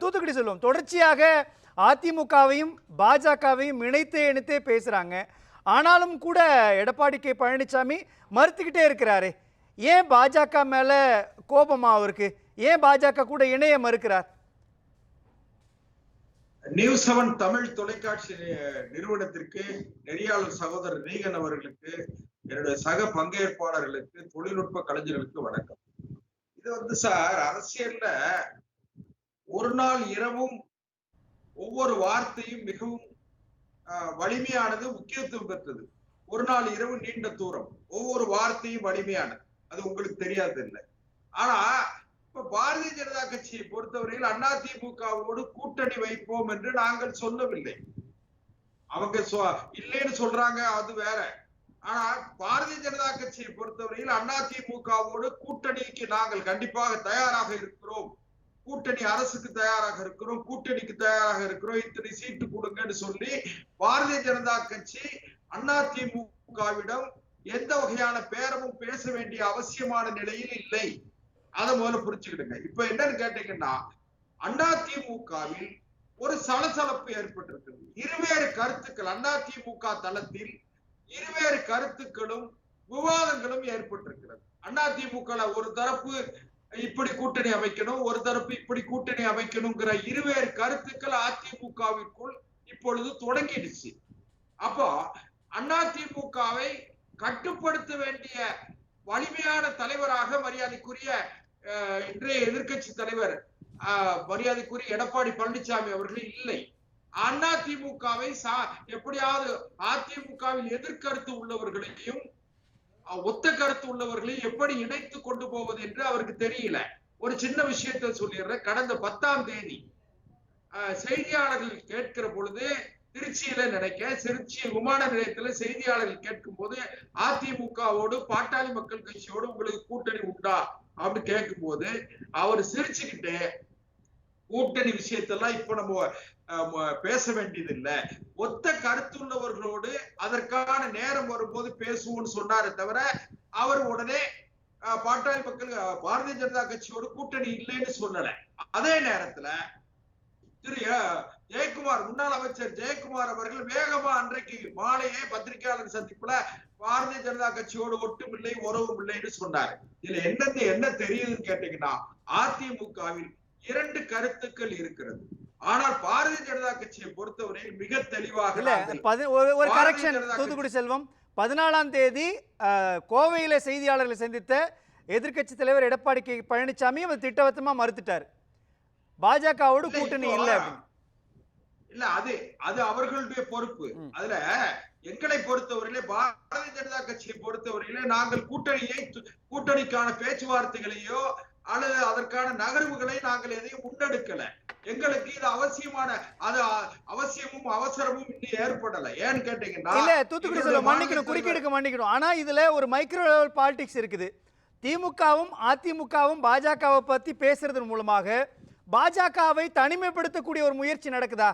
தூத்துக்குடி செல்வம். தொடர்ச்சியாக அதிமுகவையும் பாஜகவையும் இணைத்தே இணைத்தே பேசுகிறாங்க ஆனாலும் கூட எடப்பாடி கே பழனிசாமி மறுத்துக்கிட்டே இருக்கிறாரு. ஏன் பாஜக மேலே கோபமா அவருக்கு? ஏன் பாஜக கூட இணைய மறுக்கிறார்? நியூ செவன் தமிழ் தொலைக்காட்சி நிறுவனத்திற்கு நெறியாளர் சகோதரர் ரீகன் அவர்களுக்கு என்னுடைய சக பங்கேற்பாளர்களுக்கு தொழில்நுட்ப கலைஞர்களுக்கு வணக்கம். இது வந்து சார் அரசியல்ல ஒரு நாள் இரவும் ஒவ்வொரு வார்த்தையும் மிகவும் ஆஹ், வலிமையானது முக்கியத்துவம் பெற்றது. ஒரு நாள் இரவு நீண்ட தூரம். ஒவ்வொரு வார்த்தையும் வலிமையானது. அது உங்களுக்கு தெரியாது இல்லை ஆனா இப்ப பாரதிய ஜனதா கட்சியை பொறுத்தவரையில் அதிமுகவோடு கூட்டணி வைப்போம் என்று நாங்கள் சொல்லவில்லை. அவங்க சொ- இல்லைன்னு சொல்றாங்க அது வேற. ஆனா பாரதிய ஜனதா கட்சியை பொறுத்தவரையில் அதிமுகவோடு கூட்டணிக்கு நாங்கள் கண்டிப்பாக தயாராக இருக்கிறோம். கூட்டணி அரசுக்கு தயாராக இருக்கிறோம் கூட்டணிக்கு தயாராக இருக்கிறோம். இத்தனை சீட்டு கொடுங்கன்னு சொல்லி பாரதிய ஜனதா கட்சி அண்ணா திமுகவிடம் எந்த வகையான பேரமும் பேச வேண்டிய அவசியமான நிலையில் இல்லை. அதை முதல்ல புரிச்சுக்கிடுங்க இப்ப என்னன்னு கேட்டீங்கன்னா அதிமுகவில் ஒரு சலசலப்பு ஏற்பட்டிருக்கிறது இருவேறு கருத்துக்கள் அதிமுக தளத்தில் இருவேறு கருத்துக்களும் விவாதங்களும் ஏற்பட்டிருக்கிறது. அதிமுக ஒரு தரப்பு இப்படி கூட்டணி அமைக்கணும் ஒரு தரப்பு இப்படி கூட்டணி அமைக்கணுங்கிற இருவேறு கருத்துக்கள் அதிமுகவிற்குள் இப்பொழுது தொடங்கிடுச்சு. அப்போ அதிமுகவை கட்டுப்படுத்த வேண்டிய வலிமையான தலைவராக மரியாதைக்குரிய அஹ், இன்றைய எதிர்க்கட்சி தலைவர் மரியாதைக்குரிய எடப்பாடி பழனிசாமி அவர்கள் இல்லை. அதிமுகவை சா எப்படியாவது அதிமுகவில் எதிர்கருத்து உள்ளவர்களையும் ஒத்த கருத்து உள்ளவர்களையும் எப்படி இணைத்து கொண்டு போவது என்று அவருக்கு தெரியல. ஒரு சின்ன விஷயத்தை சொல்லிடுறேன். கடந்த பத்தாம் தேதி செய்தியாளர்கள் கேட்கிற பொழுது திருச்சியில நினைக்க திருச்சி விமான நிலையத்துல செய்தியாளர்கள் கேட்கும் போது அதிமுகவோடு பாட்டாளி மக்கள் கட்சியோடு உங்களுக்கு கூட்டணி உண்டா? அப்படின்னு கேட்கும் போது அவர் சிரிச்சுக்கிட்டு கூட்டணி விஷயத்தெல்லாம் இப்ப நம்ம பேச வேண்டியது இல்ல ஒத்த கருத்துள்ளவர்களோடு அதற்கான நேரம் வரும்போது பேசுவோம்னு சொன்னாரே தவிர அவர் உடனே பாட்டாளி மக்கள் பாரதிய ஜனதா கட்சியோடு கூட்டணி இல்லைன்னு சொல்லல. அதே நேரத்துல திரு ஜெயக்குமார் முன்னாள் அமைச்சர் ஜெயக்குமார் அவர்கள் வேகமா அன்றைக்கு மாலையே பத்திரிகையாளர் சந்திப்புல பாரதிய ஜனதா கட்சியோடு ஒட்டும் இல்லை உறவும் இல்லைன்னு சொன்னார். இதுல என்னது என்ன தெரியுதுன்னு கேட்டீங்கன்னா அதிமுகவில் இரண்டு கருத்துக்கள் இருக்கிறது. ஆனால் பாரதிய ஜனதா கட்சியை பொறுத்தவரையில் மிக தெளிவாக ஒரு கரெக்ஷன் தூத்துக்குடி செல்வம். பதினாலாம் தேதி கோவையில செய்தியாளர்களை சந்தித்த எதிர்க்கட்சி தலைவர் எடப்பாடி கே. பழனிசாமி அவர் திட்டவட்டமா மறுத்துட்டார். பாஜகவோடு கூட்டணி இல்லை இல்ல அது அது அவர்களுடைய பொறுப்பு. அதுல எங்களை பொறுத்தவரையிலே பாரதிய ஜனதா கட்சியை பொறுத்தவரையிலே நாங்கள் கூட்டணியை கூட்டணிக்கான பேச்சுவார்த்தைகளையோ அல்லது அதற்கான நகர்வுகளை நாங்கள் எதையும் முன்னெடுக்கல. எங்களுக்கு இது அவசியமான அது அவசியமும் அவசரமும் இன்னும் ஏற்படல. ஏன்னு கேட்டீங்கன்னா இல்ல தூத்துக்குடி மாநில மன்னிக்கணும் குறுக்கீடுக்கு மன்னிக்கணும். ஆனா இதுல ஒரு மைக்ரோ லெவல் பாலிடிக்ஸ் இருக்குது. திமுகவும் அதிமுகவும் பாஜகவை பத்தி பேசுறதன் மூலமாக பாஜகவை தனிமைப்படுத்தக்கூடிய ஒரு முயற்சி நடக்குதா?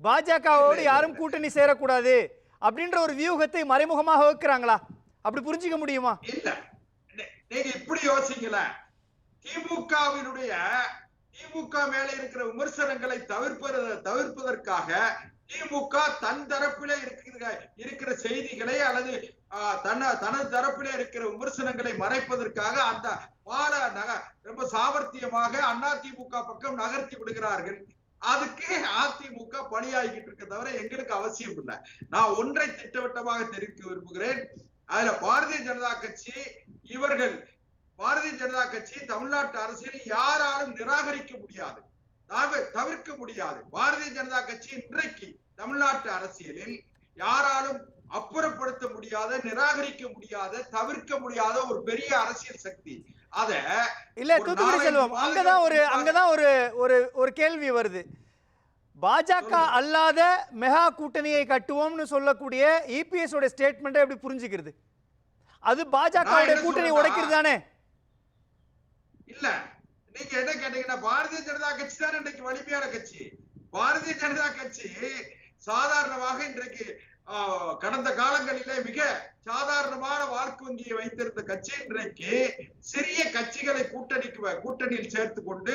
பாஜகவோடு யாரும். கூட்டணி சேரக்கூடாது அப்படின்ற ஒரு வியூகத்தை மறைமுகமாக வகுக்கிறாங்களா அப்படி புரிஞ்சுக்க முடியுமா? இல்ல. நீங்க இப்படி யோசிக்கல. திமுகவினுடைய திமுக மேல இருக்கிற விமர்சனங்களை தவிர்ப்பது தவிர்ப்பதற்காக திமுக தன் தரப்பில இருக்கிற இருக்கிற செய்திகளை அல்லது ஆஹ், தன தனது தரப்பில இருக்கிற விமர்சனங்களை மறைப்பதற்காக அந்த பால நக ரொம்ப சாமர்த்தியமாக அதிமுக பக்கம் நகர்த்தி விடுகிறார்கள். அதுக்கு அதிமுக பணியாகிட்டு இருக்க தவிர எங்களுக்கு அவசியம் இல்லை. நான் ஒன்றை திட்டவட்டமாக தெரிவிக்க விரும்புகிறேன். அதுல பாரதிய ஜனதா கட்சி இவர்கள் ஜனதா கட்சி தமிழ்நாட்டு அரசியல் யாராலும் நிராகரிக்க முடியாது. தவிர- தவிர்க்க முடியாது. பாரதிய ஜனதா கட்சி இன்றைக்கு தமிழ்நாட்டு அரசியலில் யாராலும் அப்புறப்படுத்த முடியாத நிராகரிக்க முடியாத தவிர்க்க முடியாத ஒரு பெரிய அரசியல் சக்தி. அத இல்ல தூத்துக்குடி செல்வம் அங்கதான் ஒரு அங்கதான் ஒரு ஒரு ஒரு கேள்வி வருது. பாஜக. அல்லாத மெகா கூட்டணியை கட்டுவோம்னு சொல்லக்கூடிய இபிஎஸ் உடைய ஸ்டேட்மெண்ட்டை எப்படி புரிஞ்சுக்கிறது? அது பாஜக கூட்டணி உடைக்கிறது தானே இல்ல. நீங்க என்ன கேட்டீங்கன்னா பாரதிய ஜனதா கட்சி தான் இன்றைக்கு வலிமையான கட்சி. பாரதிய ஜனதா கட்சி சாதாரணமாக இன்றைக்கு கடந்த காலங்களிலே மிக சாதாரணமான வாக்கு வங்கியை வைத்திருந்த கட்சி இன்றைக்கு சிறிய கட்சிகளை கூட்டணிக்கு கூட்டணியில் சேர்த்து கொண்டு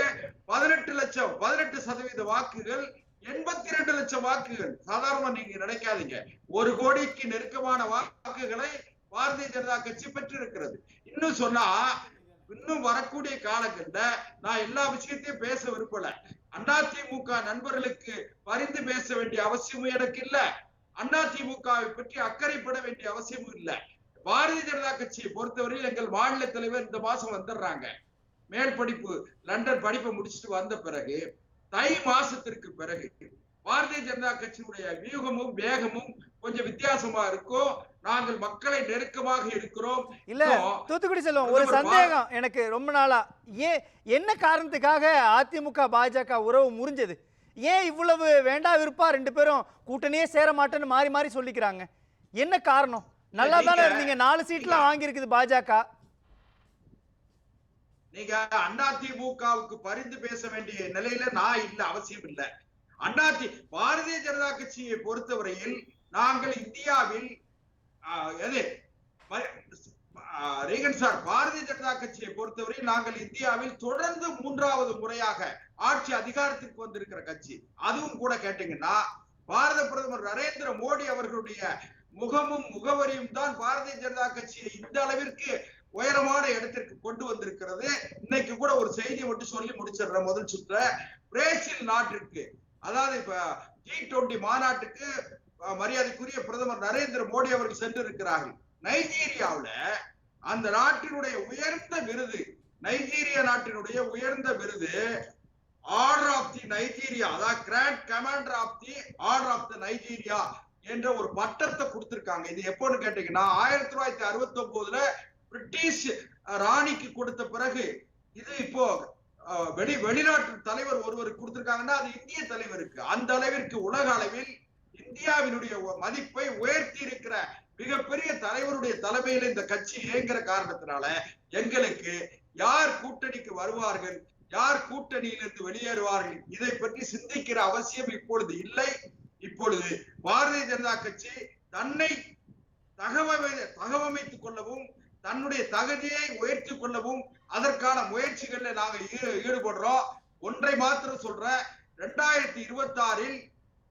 பதினெட்டு லட்சம் பதினெட்டு சதவீத வாக்குகள் எண்பத்தி ரெண்டு லட்சம் வாக்குகள் சாதாரணமா நீங்க நினைக்காதீங்க. ஒரு கோடிக்கு நெருக்கமான வாக்குகளை பாரதிய ஜனதா கட்சி பெற்றிருக்கிறது. இன்னும் சொன்னா இன்னும் வரக்கூடிய காலங்கள்ல நான் எல்லா விஷயத்தையும் பேச விரும்பல. அதிமுக நண்பர்களுக்கு பரிந்து பேச வேண்டிய அவசியமும் எனக்கு இல்ல. அதிமுகவை பற்றி அக்கறைப்பட வேண்டிய அவசியமும் இல்ல. பாரதிய ஜனதா கட்சியை பொறுத்தவரையில் எங்கள் மாநில தலைவர் இந்த மாசம் வந்துடுறாங்க. மேல் படிப்பு லண்டன் படிப்பை முடிச்சுட்டு வந்த பிறகு தை மாசத்திற்கு பிறகு பாரதிய ஜனதா கட்சியினுடைய வியூகமும் வேகமும் கொஞ்சம் வித்தியாசமா இருக்கும் நாங்கள் மக்களை நெருக்கமாக இருக்கிறோம் இல்ல தூத்துக்குடி செல்வம் ஒரு சந்தேகம் எனக்கு ரொம்ப நாளா. ஏன் என்ன காரணத்துக்காக அதிமுக பாஜக உறவு முறிஞ்சது? ஏன் இவ்வளவு வேண்டா விருப்பா ரெண்டு பேரும் கூட்டணியே சேர மாட்டேன்னு மாறி மாறி சொல்லிக்கிறாங்க. என்ன காரணம்? நல்லா தானே இருந்தீங்க. நாலு சீட்லாம் வாங்கியிருக்குது பாஜக. நீங்க அதிமுகவுக்கு பரிந்து பேச வேண்டிய நிலையில நான் இல்ல அவசியம் இல்ல. அண்ணாதி பாரதிய ஜனதா கட்சியை பொறுத்தவரையில் நாங்கள் இந்தியாவில் எது? ரீகன் ஆஹ், சார் பாரதிய ஜனதா கட்சியை பொறுத்தவரை நாங்கள் இந்தியாவில் தொடர்ந்து மூன்றாவது முறையாக ஆட்சி அதிகாரத்திற்கு வந்திருக்கிற கட்சி. அதுவும் கூட கேட்டீங்கன்னா பாரத பிரதமர் நரேந்திர மோடி அவர்களுடைய முகமும் முகவரியும் தான் பாரதிய ஜனதா கட்சியை இந்த அளவிற்கு உயரமான இடத்திற்கு கொண்டு வந்திருக்கிறது. இன்னைக்கு கூட ஒரு செய்தி மட்டும் சொல்லி முடிச்சிடுறேன் முதல் சுற்ற. பிரேசில் நாட்டிற்கு அதாவது இப்ப ஜி டுவெண்டி மாநாட்டுக்கு மரியாதைக்குரிய பிரதமர் நரேந்திர மோடி அவர்கள் சென்று நைஜீரியாவில் நைஜீரியாவுல அந்த நாட்டினுடைய உயர்ந்த விருது நைஜீரிய நாட்டினுடைய உயர்ந்த விருது ஆர்டர் ஆஃப் தி நைஜீரியா அதாவது grand commander of the order of the Nigeria என்ற ஒரு பட்டத்தை கொடுத்திருக்காங்க. இது எப்போன்னு கேட்டீங்கன்னா ஆயிரத்தி தொள்ளாயிரத்தி அறுபத்தி ஒன்பதுல பிரிட்டிஷ் ராணிக்கு கொடுத்த பிறகு இது இப்போ வெளி வெளிநாட்டு தலைவர் ஒருவருக்கு கொடுத்திருக்காங்கன்னா அது இந்திய தலைவருக்கு. அந்த அளவிற்கு உலக அளவில் இந்தியாவினுடைய மதிப்பை உயர்த்தி இருக்கிற மிகப்பெரிய தலைவருடைய தலைமையில இந்த கட்சி இயங்குற காரணத்தினால எங்களுக்கு யார் கூட்டணிக்கு வருவார்கள் யார் கூட்டணியிலிருந்து வெளியேறுவார்கள் இதை பற்றி சிந்திக்கிற அவசியம் இப்பொழுது இல்லை. இப்பொழுது பாரதிய ஜனதா கட்சி தன்னை தகவமை தகவமைத்துக் கொள்ளவும் தன்னுடைய தகுதியை உயர்த்தி கொள்ளவும் அதற்கான முயற்சிகளில் நாங்க ஈடுபடுறோம். ஒன்றை மாத்திரம் சொல்ற ரெண்டாயிரத்தி இருபத்தி ஆறில்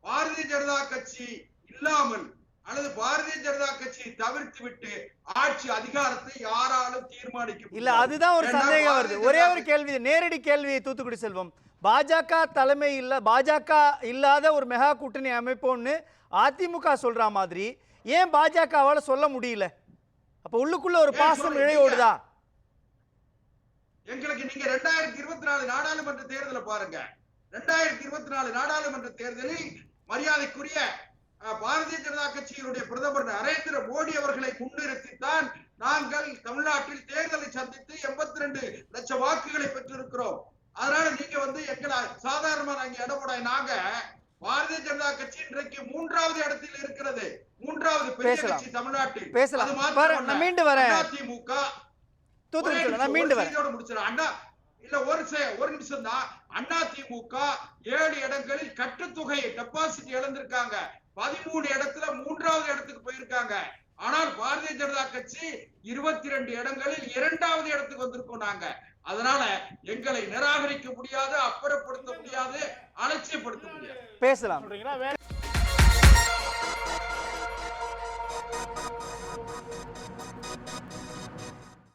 பாரதிய ஜனதா கட்சி இல்லாமல் அல்லது பாரதிய ஜனதா கட்சியை தவிர்த்து விட்டு ஆட்சி அதிகாரத்தை யாராலும் தீர்மானிக்க இல்ல. அதுதான் ஒரு சந்தேகம் வருது. ஒரே ஒரு கேள்வி நேரடி கேள்வி தூத்துக்குடி செல்வம். பாஜக தலைமை இல்ல பாஜக இல்லாத ஒரு மெகா கூட்டணி அமைப்போம்னு அதிமுக சொல்ற மாதிரி ஏன் பாஜகவால சொல்ல முடியல? அப்ப உள்ளுக்குள்ள ஒரு பாசம் இழையோடுதா எங்களுக்கு நீங்க ரெண்டாயிரத்தி இருபத்தி நாலு நாடாளுமன்ற தேர்தலை பாருங்க. ரெண்டாயிரத்தி இருபத்தி நாலு நாடாளுமன்ற தேர்தலில் மரியாதைக்குரிய பாரதிய ஜனதா கட்சியினுடைய பிரதமர் நரேந்திர மோடி அவர்களை முன்னிறுத்தித்தான் நாங்கள் தமிழ்நாட்டில் தேர்தலை சந்தித்து எண்பத்தி ரெண்டு லட்சம் வாக்குகளை பெற்றிருக்கிறோம் அதனால நீங்க வந்து எங்களை சாதாரணமா நாங்க இடப்பட நாங்க பாரதிய ஜனதா கட்சி இன்றைக்கு மூன்றாவது இடத்தில் இருக்கிறது மூன்றாவது பெரிய. கட்சி தமிழ்நாட்டில் பேசலாம். மீண்டு வரேன். அதிமுக தூத்துக்குடி நான் மீண்டு வரேன். அண்ணா இல்ல ஒரு செ- ஒரு நிமிஷம் தான். அண்ணா திமுக ஏழு இடங்களில் கட்டுத்தொகை டெபாசிட் இழந்திருக்காங்க. பதிமூணு இடத்துல மூன்றாவது இடத்துக்கு போயிருக்காங்க. ஆனால் பாரதிய ஜனதா கட்சி இருபத்தி ரெண்டு இடங்களில் இரண்டாவது இடத்துக்கு வந்திருக்கோம் நாங்க. அதனால எங்களை நிராகரிக்க முடியாது அப்புறப்படுத்த முடியாது அலட்சியப்படுத்த முடியாது. பேசலாம்.